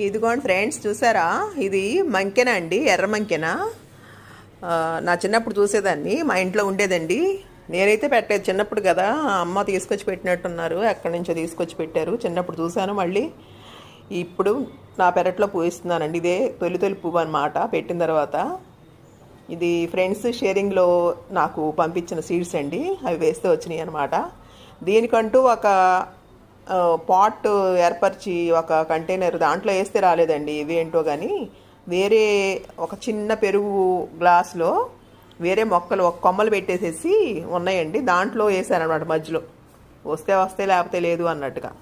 ఇదిగోండి ఫ్రెండ్స్ చూసారా? ఇది మంకెన అండి? ఎర్ర మంకెన? నా చిన్నప్పుడు చూసేదాన్ని మా ఇంట్లో ఉండేదండి. నేనైతే పెట్టలేదు చిన్నప్పుడు కదా. అమ్మ తీసుకొచ్చి పెట్టినట్టున్నారు ఎక్కడి నుంచో తీసుకొచ్చి పెట్టారు. చిన్నప్పుడు చూశాను మళ్ళీ. ఇప్పుడు నా పెరట్లో పూయిస్తున్నానండి ఇదే తొలి తొలి పువ్వు అనమాట పెట్టిన తర్వాత. ఇది ఫ్రెండ్స్ షేరింగ్లో నాకు పంపించిన సీడ్స్ అండి. అవి వేస్తే వచ్చినాయి అనమాట దీనికంటూ ఒక పాట్ ఏర్పరిచి ఒక కంటైనర్ దాంట్లో వేస్తే రాలేదండి ఇవేంటో కానీ వేరే ఒక చిన్న పెరుగు గ్లాస్లో వేరే మొక్కలు ఒక కొమ్మలు పెట్టేసేసి ఉన్నాయండి. దాంట్లో వేసారనమాట మధ్యలో. వస్తే వస్తే లేకపోతే లేదు అన్నట్టుగా.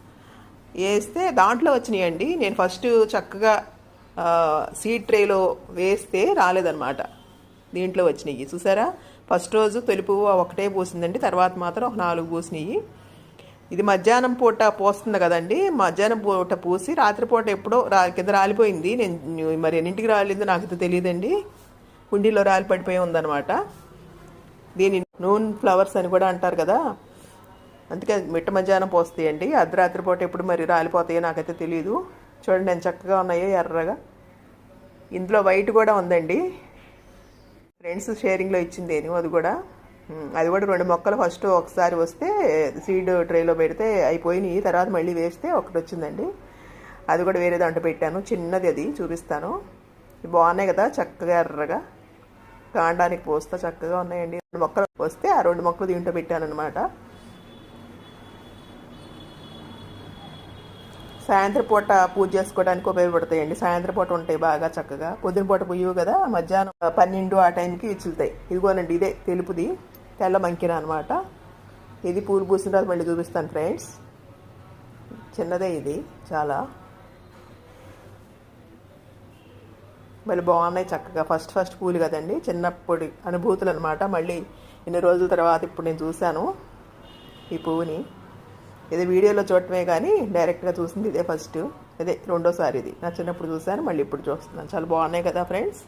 వేస్తే దాంట్లో వచ్చినాయండి. నేను ఫస్ట్ చక్కగా సీడ్ ట్రేలో వేస్తే రాలేదన్నమాట. దీంట్లో వచ్చినాయి. చూసారా? ఫస్ట్ రోజు తొలి పువ్వు ఒకటే పూసిందండి. తర్వాత మాత్రం ఒక నాలుగు పూసినాయి. ఇది మధ్యాహ్నం పూట పోస్తుంది కదండి. మధ్యాహ్నం పూట పూసి రాత్రిపూట ఎప్పుడో రా కింద రాలిపోయింది. నేను మరి ఎన్నింటికి రాలిందో నాకు అయితే తెలియదండి. కుండీలో రాలి పడిపోయి ఉందన్నమాట. దీని నూన్ ఫ్లవర్స్ అని కూడా అంటారు కదా. అందుకే మిట్ట మధ్యాహ్నం పోస్తాయండి. అర్ధరాత్రి పూట ఎప్పుడు మరి రాలిపోతాయో నాకైతే తెలియదు చూడండి నేను చక్కగా ఉన్నాయో ఎర్రగా. ఇందులో వైట్ కూడా ఉందండి. ఫ్రెండ్స్ షేరింగ్లో ఇచ్చింది అది కూడా. అది కూడా రెండు మొక్కలు ఫస్ట్ ఒకసారి వస్తే సీడ్ ట్రేలో పెడితే అయిపోయినాయి. తర్వాత మళ్ళీ వేస్తే ఒకటి వచ్చిందండి. అది కూడా వేరే దాంట్లో పెట్టాను. చిన్నది అది చూపిస్తాను. బాగున్నాయి కదా చక్కగా ఎర్రగా. కాండానికి పోస్తా చక్కగా ఉన్నాయండి. రెండు మొక్కలు వస్తే ఆ రెండు మొక్కలు దీంట్లో పెట్టాను అనమాట సాయంత్రం పూట పూజ చేసుకోవడానికి ఉపయోగపడతాయండి. సాయంత్రం పూట ఉంటాయి బాగా చక్కగా. పొద్దున పూట పుయ్యవు కదా మధ్యాహ్నం పన్నెండు ఆ టైంకి ఇచ్చుతాయి ఇదిగోనండి ఇదే తెలుపుది. తెల్ల మంకిన అనమాట ఇది పూలు పూసిన తర్వాత మళ్ళీ చూపిస్తాను ఫ్రెండ్స్. చిన్నదే ఇది చాలా. మళ్ళీ బాగున్నాయి చక్కగా. ఫస్ట్ ఫస్ట్ పూలు కదండి చిన్నప్పటి అనుభూతులు అనమాట మళ్ళీ ఇన్ని రోజుల తర్వాత ఇప్పుడు నేను చూశాను ఈ పువ్వుని. ఇది వీడియోలో చూడటమే కానీ డైరెక్ట్గా చూసింది ఇదే ఫస్ట్. ఇదే రెండోసారి ఇది. నా చిన్నప్పుడు చూశాను మళ్ళీ ఇప్పుడు చూస్తున్నాను. చాలా బాగున్నాయి కదా ఫ్రెండ్స్.